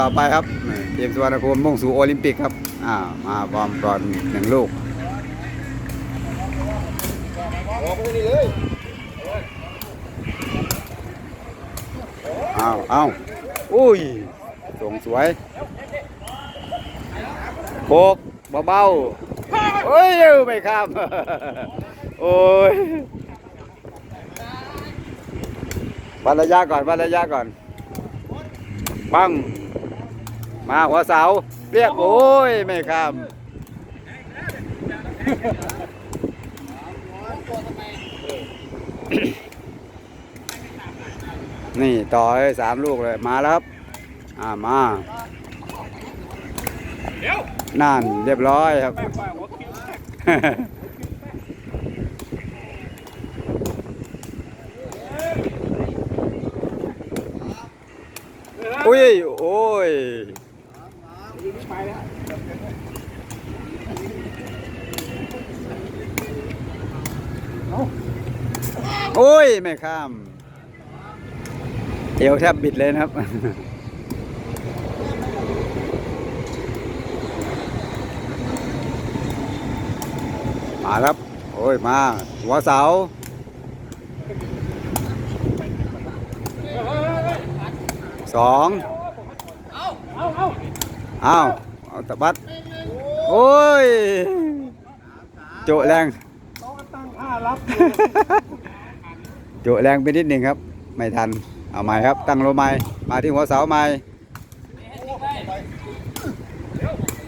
ต่อไปครับทีมสุวรรณภูมิมุ่งสู่โอลิมปิกครับอ่ามาบอมบอลหนึ่งลูกเอาวอ้าอุ้ยส่งสวยโคกเบาๆโอ้ยไม่ข้ามโอ้ยวัดระยะก่อนวัดระยะก่อน ปัง มาหัวเสาเรียกโอ้ย ไม่ข้ามนี่ต่อเลยสามลูกเลย มาแล้วครับ อ่ามานั่นเรียบร้อยครับ อุ้ย โอ้ย โอ้ย ไม่ข้าม เอวแทบบิดเลยนะครับ มาครับ โอ้ย มา หัวเสาสองเอาเอา เอาตะบัดโอ้ยโจะแรงตั้งท่ารับโจะแรงไปนิดหนึ่งครับ ไม่ทันเอาใหม่ครับ ตั้งโลใหม่มาที่หัวเสาใหม่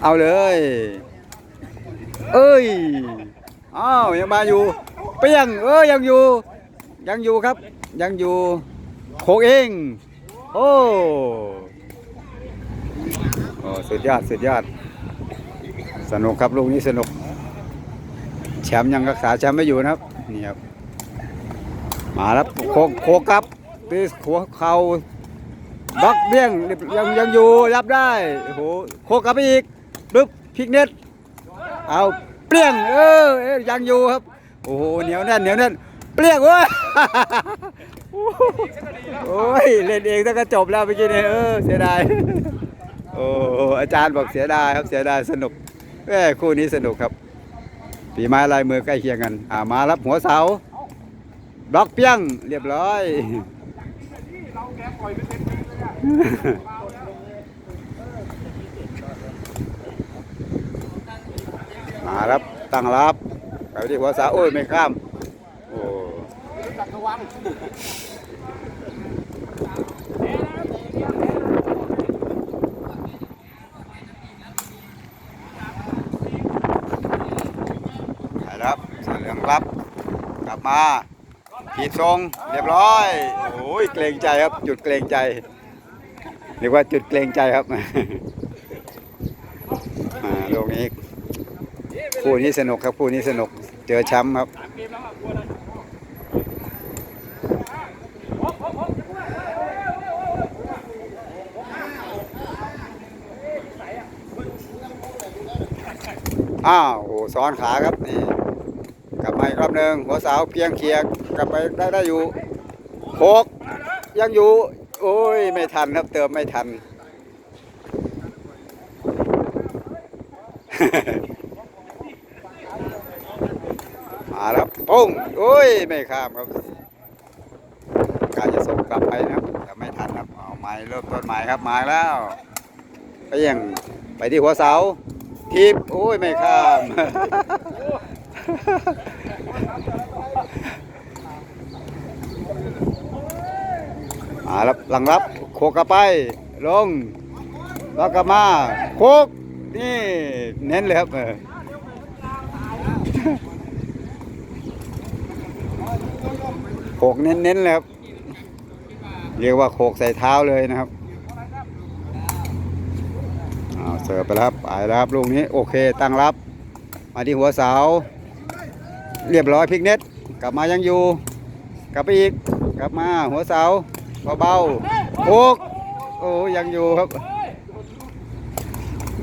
เอาเลย เอ้ยอ้าวยังมาอยู่เปียงเอ้ยยังอยู่ ยังอยู่ครับ ยังอยู่โคกเอง โอ้ สุดยอดสุดยอด สนุกครับลูกนี้สนุก แชมป์ยังรักษาแชมป์ไม่อยู่นะครับนี่ครับมาแล้วโคกโคกครับตีหัวเข่าบล็อกเบี้ยงยังยังอยู่รับได้โอ้โหโคกับไปอีกปึ๊บพิกเน็ตเอาเปรี้ยงเออเอ้ยยังอยู่ครับ โอ้โหเหนียวแน่นเหนียวแน่นเปรี้ยงเว้ยโอ้ยเล่นเองตั้งแต่จบแล้วเมื่อกี้เนี่ยเออเสียดาย โอ้อาจารย์บอกเสียดายครับเสียดายสนุกแม่คู่นี้สนุกครับฝีไม้ลายมือใกล้เคียงกันอ่ามารับหัวเสาบล็อกเปี้ยงเรียบร้อยมารับตั้งรับไปที่หัวเสาโอ้ยไม่ข้ามโอ้ จักรวัง ไปรับเสื อเหลืองรับ กลับมาขีดทรงเรียบร้อยโอ้ยเกรงใจครับ จุดเกรงใจเรียกว่าจุดเกรงใจครับอ่าลูกนี้คู่นี้สนุกครับคู่นี้สนุก เจอชมป์ครับอ้าวโอ้ซ้อนขาครับนี่ กลับมาอีกรอบหนึ่งหัวเสาเพียงเคียงกลับไปได้ได้อยู่โคกยังอยู่ โอ้ย ไม่ทันครับเติมไม่ทัน มาแล้วปุ้งโอ้ย ไม่ข้ามครับการจะส่งกลับไปนะครับแต่ไม่ทันครับเอาไม้เริ่มต้นใหม่ครับมาแล้วไปยังไปที่หัวเสาทิปโอ้ย ไม่ข้าม มาแล้วหลังรับโคกกลับไป ลงแล้วกลับมาโคกนี่เน้นเลยครับเออโขกเน้นๆเลยครับ เรียกว่าโขกใส่เท้าเลยนะครับเอาเสิร์ฟไปแล้วครับไปแล้วครับลูกนี้โอเคตั้งรับ มาที่หัวเสา เรียบร้อยพลิกเน็ต กลับมายังอยู่ กลับไปอีก กลับมาหัวเสา เบาๆโคกโอ้ยังอยู่ครับ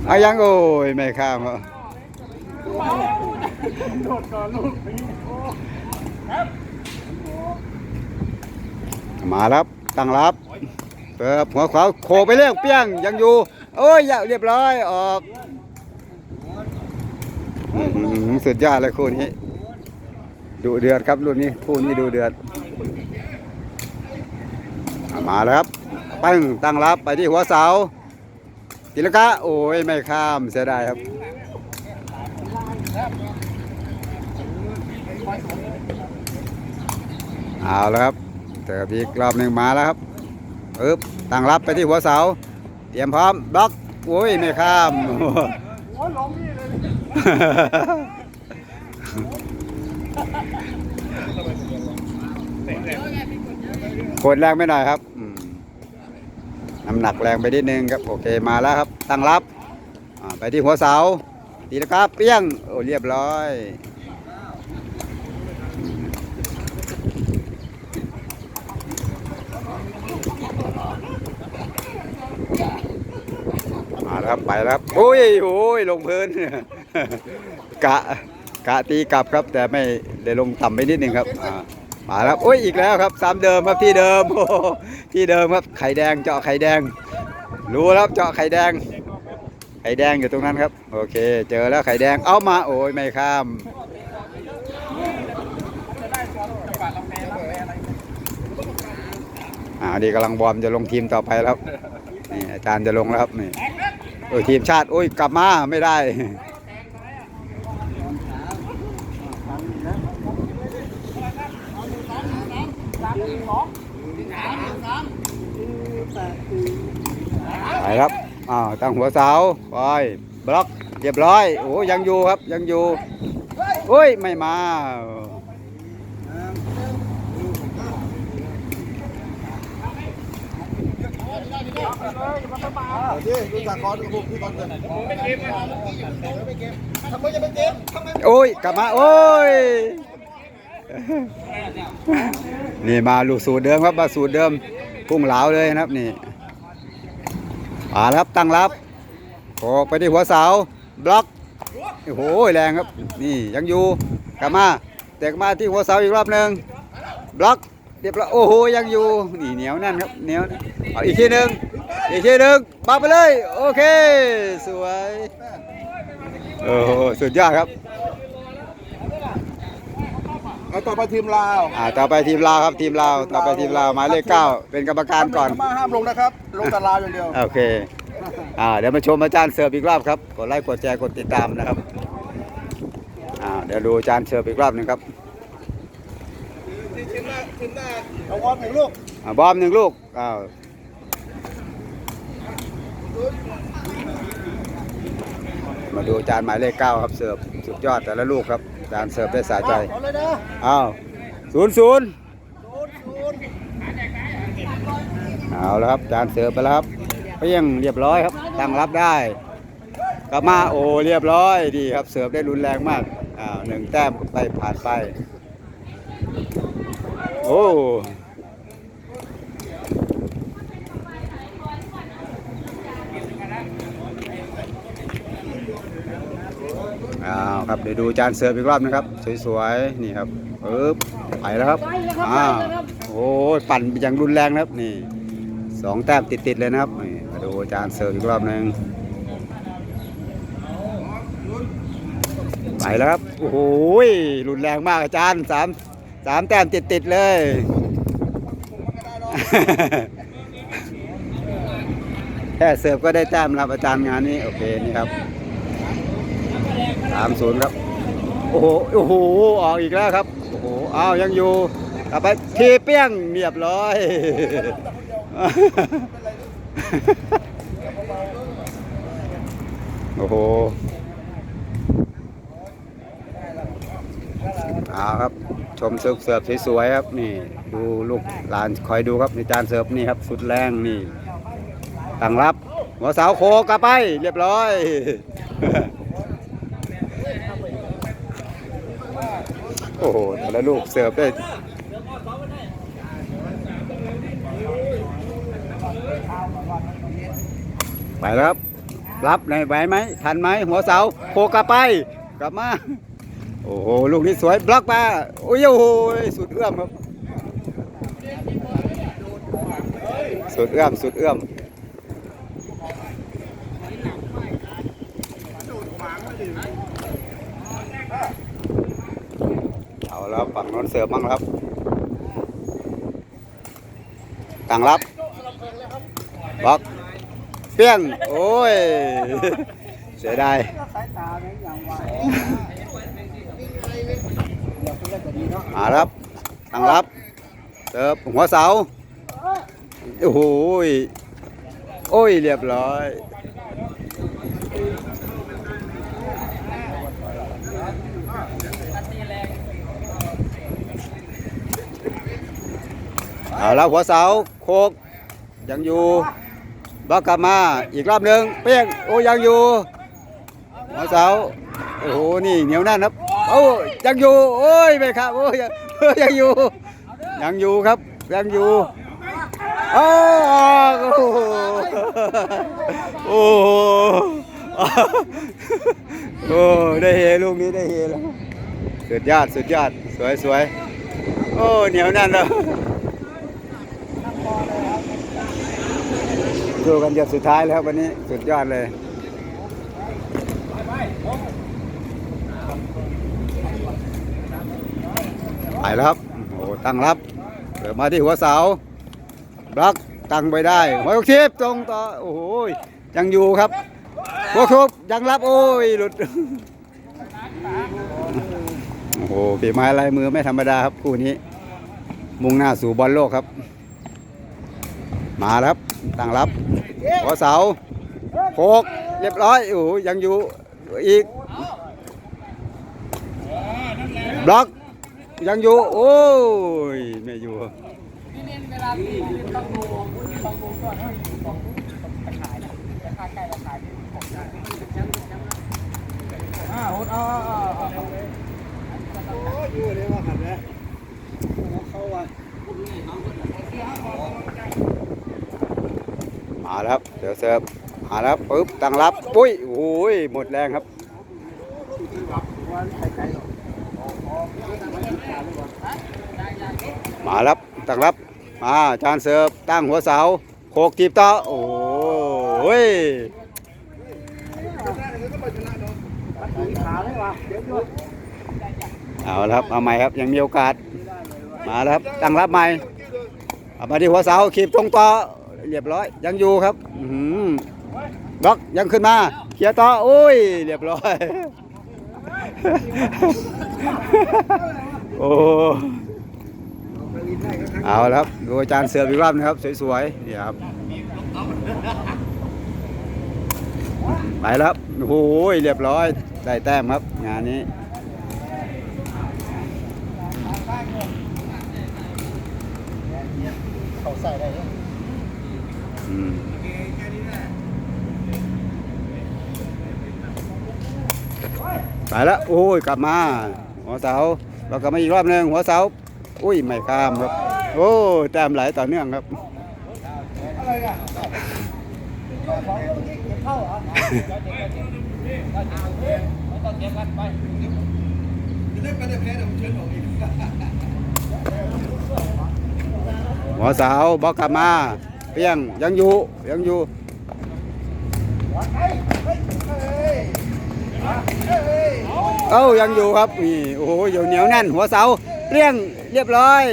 อายังโอ้ยไม่ข้ามครับโดดก่อมารับตั้งรับเปิบหัวขวาโขไปเรื่อยเปี้ยงยังอยู่โอ้ยเรียบร้อยออกสุดยอดเลยคู่นี้ดูเดือดครับรุ่นนี้คู่นี้ดูเดือด มาแล้วครับปั้งตั้งรับไปที่หัวเสาตีละกะโอ้ยไม่ข้ามเสียดายครับเอาแล้วครับเติมอีกรอบหนึ่งมาแล้วครับปึ๊บตั้งรับไปที่หัวเสา เตรียมพร้อมบล็อกโอ้ยไม่ข้าม โอ้ยล้มนี่เลย กดแรงไม่หน่อยครับอืมน้ำหนักแรงไปนิดนึงครับโอเคมาแล้วครับ ตั้งรับอ่าไปที่หัวเสาตีนะครับเปี้ยงโอ้เรียบร้อยมาแล้วครับไปแล้วครับโอ้ยโอ้ยลงพื้นกะกะตีกลับครับ แต่ไม่ได้ลงต่ำไปนิดนึงครับอ่า มาแล้วโอ้ยอีกแล้วครับสามเดิมครับที่เดิมโอ้ที่เดิมครับไข่แดงเจาะไข่แดง รู้แล้วเจาะไข่แดง ไข่แดงอยู่ตรงนั้นครับ โอเค เจอแล้วไข่แดงเอามาโอ้ยไม่ข้ามอ่าดีกำลังบอมจะลงทีมต่อไปแล้วนี่อาจารย์จะลงแล้วครับนี่โอ้ยทีมชาติโอ้ยกลับมาไม่ได้ ครับอ้าวตั้งหัวเสาปล่อยบล็อกเรียบร้อยโอ้ยังอยู่ครับยังอยู่โอ้ยไม่มาโอ้ยกลับมาโอ้ยนี่มาลูกสูตรเดิมครับมาสูตรเดิมพุ่งเหลาเลยนะครับนี่ มาแล้วครับตั้งรับโขกไปที่หัวเสาบล็อกโอ้โหแรงครับ นี่ยังอยู่กลับมาแตกมาที่หัวเสาอีกรอบหนึ่งบล็อกเรียบร้อยโอ้โหยังอยู่นี่เหนียวแน่นครับเหนียวเอาอีกทีหนึ่งอีกทีหนึ่งปักไปเลย โอเค สวยโอ้โหสุดยอดครับ เอาต่อไปทีมลาวอ่าต่อไปทีมลาวครับทีมลาวต่อไปทีมลาวหมายเลขเก้าเป็นกรรมการก่อนมาห้ามลงนะครับลงแต่ลาวอย่างเดียวโอเคอ่าเดี๋ยวมาชมอาจารย์เสิร์ฟอีกรอบครับกดไลค์กดแชร์กดติดตามนะครับอ่าเดี๋ยวดูอาจารย์เสิร์ฟอีกรอบหนึงครับทีมหน้าทีมหน้าเอาวอลหนึ่งลูกอ่าบอมหนึ่งลูกอ้าวมาดูอาจารย์หมายเลขเก้าครับเสิร์ฟสุดยอดแต่ละลูกครับอา จารย์เสิร์ฟได้สะใจเอาเลยนะอ้าวศูนย์ศูนย์ศูนย์ศูนย์เอาแล้วครับอาจารย์เสิร์ฟไปแล้วครับเพียงเรียบร้อยครับตั้งรับได้กลับมาโอ้เรียบร้อยดีครับเสิร์ฟได้รุนแรงมากอ้าวหนึ่งแต้มไปผ่านไป โอ้อ้าว ครับเดี๋ยวดูจานเสิร์ฟอีกรอบนะครับ สวยๆนี่ครับปึ๊บไปแล้วครับอ้าวโอ้ยปั่นอย่างรุนแรงนะครับนี่สองแต้มติดๆเลยนะครับนี่มาดูจานเสิร์ฟอีกรอบหนึ่งไปแล้วครับโอ้โหรุนแรงมากอาจารย์สามสามแต้มติดๆเลยแค่เสิร์ฟก็ได้แต้มแล้วอาจารย์งานนี้โอเคนี่ครับ สามศูนย์ครับ โอ้โห โอ้โห ออกอีกแล้วครับ โอ้โห อ้าวยังอยู่กลับไปทีเปี้ยงเรียบร้อยโอ้โหเอาครับ ชมเสิร์ฟเสิร์ฟสวยๆครับ นี่ ดูลูกหลานคอยดูครับในจานเสิร์ฟนี่ครับสุดแรงนี่ตั้งรับหัวเสาโคกลับไป เรียบร้อย โอ้โหแต่ละลูกเสิร์ฟได้ไปแล้วครับ รับไหนไหวไหม ทันไหม หัวเสาโคกลับไป กลับมา โอ้โห ลูกนี้สวย บล็อกมา โอ้ยโอ้โหสุดเอื้อมครับสสุดเอื้อม สุดเอื้อม เอาแล้วฝั่งน้นเสิร์ฟบ้างครับ ต่างรับบล็อกเปี้ยง โอ้ย เสียดายมาครับตั้งรับเสิร์ฟหัวเสา โอ้โหยโอ้ย เรียบร้อย เอาแล้วหัวเสาโคกยังอยู่บล็อกกลับมาอีกรอบหนึ่งเปี้ยงโอ้ยังอยู่หัวเสาโอ้โหนี่เหนียวแน่นครับโอ้ยังอยู่โอ้ยไม่ครับโอ้ยยังอยู่ ยังอยู่ครับยังอยู่โอ้โอ้โหโอ้โหโอ้ได้เฮลูกนี้ได้เฮแล้วสุดยอดสุดยอดสวยสวยโอ้เหนียวแน่นแล้ว ดูกันจนสุดท้ายแล้ววันนี้สุดยอดเลยไปแล้วครับโอ้โหตั้งรับเดินมาที่หัวเสาบล็อกตั้งไปได้หัวยกทิพย์ตรงต่อโอ้โหยังอยู่ครับหัวทุบยังรับโอ้ยหลุดโอ้โหฝีไม้ลายมือไม่ธรรมดาครับคู่นี้ มุ่งหน้าสู่บอลโลกครับ มาแล้วครับตั้งรับหัวเสาโคกเรียบร้อยโอ้ยังอยู่อีกบล็อกยังอยู่โอ้ยไม่อยู่พี่เน้นเวลาพี่เล่นต้องดูต้องดูก่อนนะต้องดูตะขายนะตะขายใกล้ตะขายที่ผมจะอ่าโหอ่าอ่าอ่าโอ้ยอยู่เลยว่าขันเลยเขาว่า มาแล้วครับ เดี๋ยวเสิร์ฟมาแล้วปุ๊บตั้งรับปุ้ยโอ้ยหมดแรงครับวันใครใครหรอกมาแล้วตั้งรับมาจานเสิร์ฟตั้งหัวเสาโคกทีบต่อโอ้ยขาเลยว่ะเดี๋ยวด้วยเอาละครับเอาใหม่ครับยังมีโอกาส มาแล้วครับตั้งรับใหม่เอามาที่หัวเสาขีบตรงต่อ เรียบร้อย ยังอยู่ครับอืมบล็อกยังขึ้นมาเคลียรต่อโอ้ย เรียบร้อย โอ้เอาละครับดูอาจารย์เสืออีกรอบนะครับ สวยๆนี่ครับไปแล้วโอ้โหเรียบร้อยได้แต้มครับ งานนี้เขาใส่ได้ ไปแล้วโอ้ยกลับมาหัวเสาเรากลับมาอีกรอบหนึ่งหัวเสาอุ้ยไม่ข้ามครับ โอ้แต้มไหลต่อเนื่องครับอะไรอะหัวเสาบอกกลับมาเปียงยังอยู่ยังอยู่ เอ้ายังอยู่ครับนี่โอ้โหอยู่เหนียวแน่น หัวเสาเรียงเรียบร้อย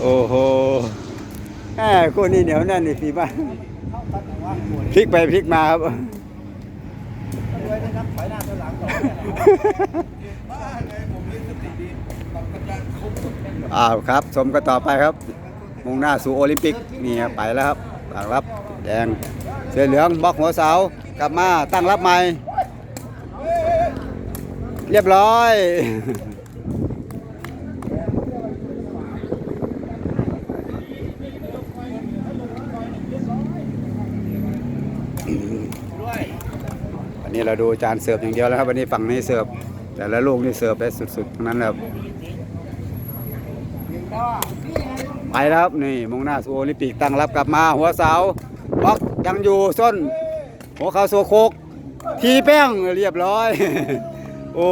โอ้โหแหมคู่นี้เหนียวแน่นนี่ฝีบ้านพลิกไปพลิกมาครับอ้าวครับชมกันต่อไปครับ มุ่งหน้าสู่โอลิมปิกนี่ไปแล้วครับต่างรับแดง สื้อเหลืองบล็อกหัวเสากลับมาตั้งรับใหม่ เรียบร้อย วันนี้เราดูจานเสิร์ฟอย่างเดียวแล้วครับ วันนี้ฝั่งนี้เสิร์ฟแต่ละลูกนี่เสิร์ฟได้สุดๆทั้งนั้นเลยครับไปแล้วครับนี่มุ่งหน้าสู่โอลิมปิกตั้งรับกลับมาหัวเสาบล็อก ยังอยู่ส้นหัวเขาโซโคก ทีแป้งเรียบร้อย โอ้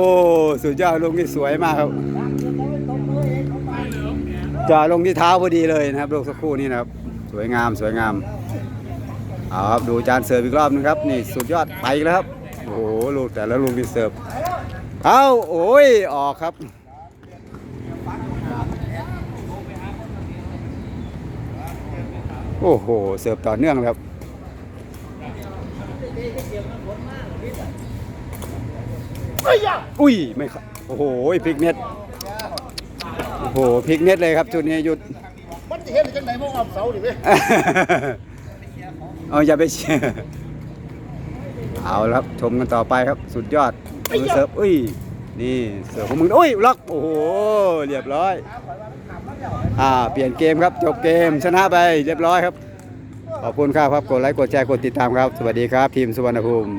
สุดยอดลูกนี่สวยมากครับจ่อลงที่เท้าพอดีเลยนะครับลูกสักครู่นี้นะครับ สวยงามสวยงามเอาครับดูจานเสิร์ฟอีกรอบนึงครับ นี่สุดยอดไปแล้วครับโอ้โหลูกแต่ละลูกที่เสิร์ฟเอาโอ้ยออกครับโอ้โห เสิร์ฟต่อเนื่องเลยครับ อุ้ยไม่ครับโอ้โหพลิกเน็ตโอ้โหพลิกเน็ตเลยครับชุดนี้หยุดมันจะเห็นจังไหนพวกออมเสาดิเว้ยเอาอย่าไปเชียร์เอาละครับชมกันต่อไปครับสุดยอดมือเสิร์ฟอุ้ยนี่เสิร์ฟของมึงอุ้ยล็อกโอ้โหเรียบร้อยอ่าเปลี่ยนเกมครับจบเกมชนะไปเรียบร้อยครับขอบคุณครับครับกดไลค์กดแชร์กดติดตามครับ สวัสดีครับ ทีมสุวรรณภูมิ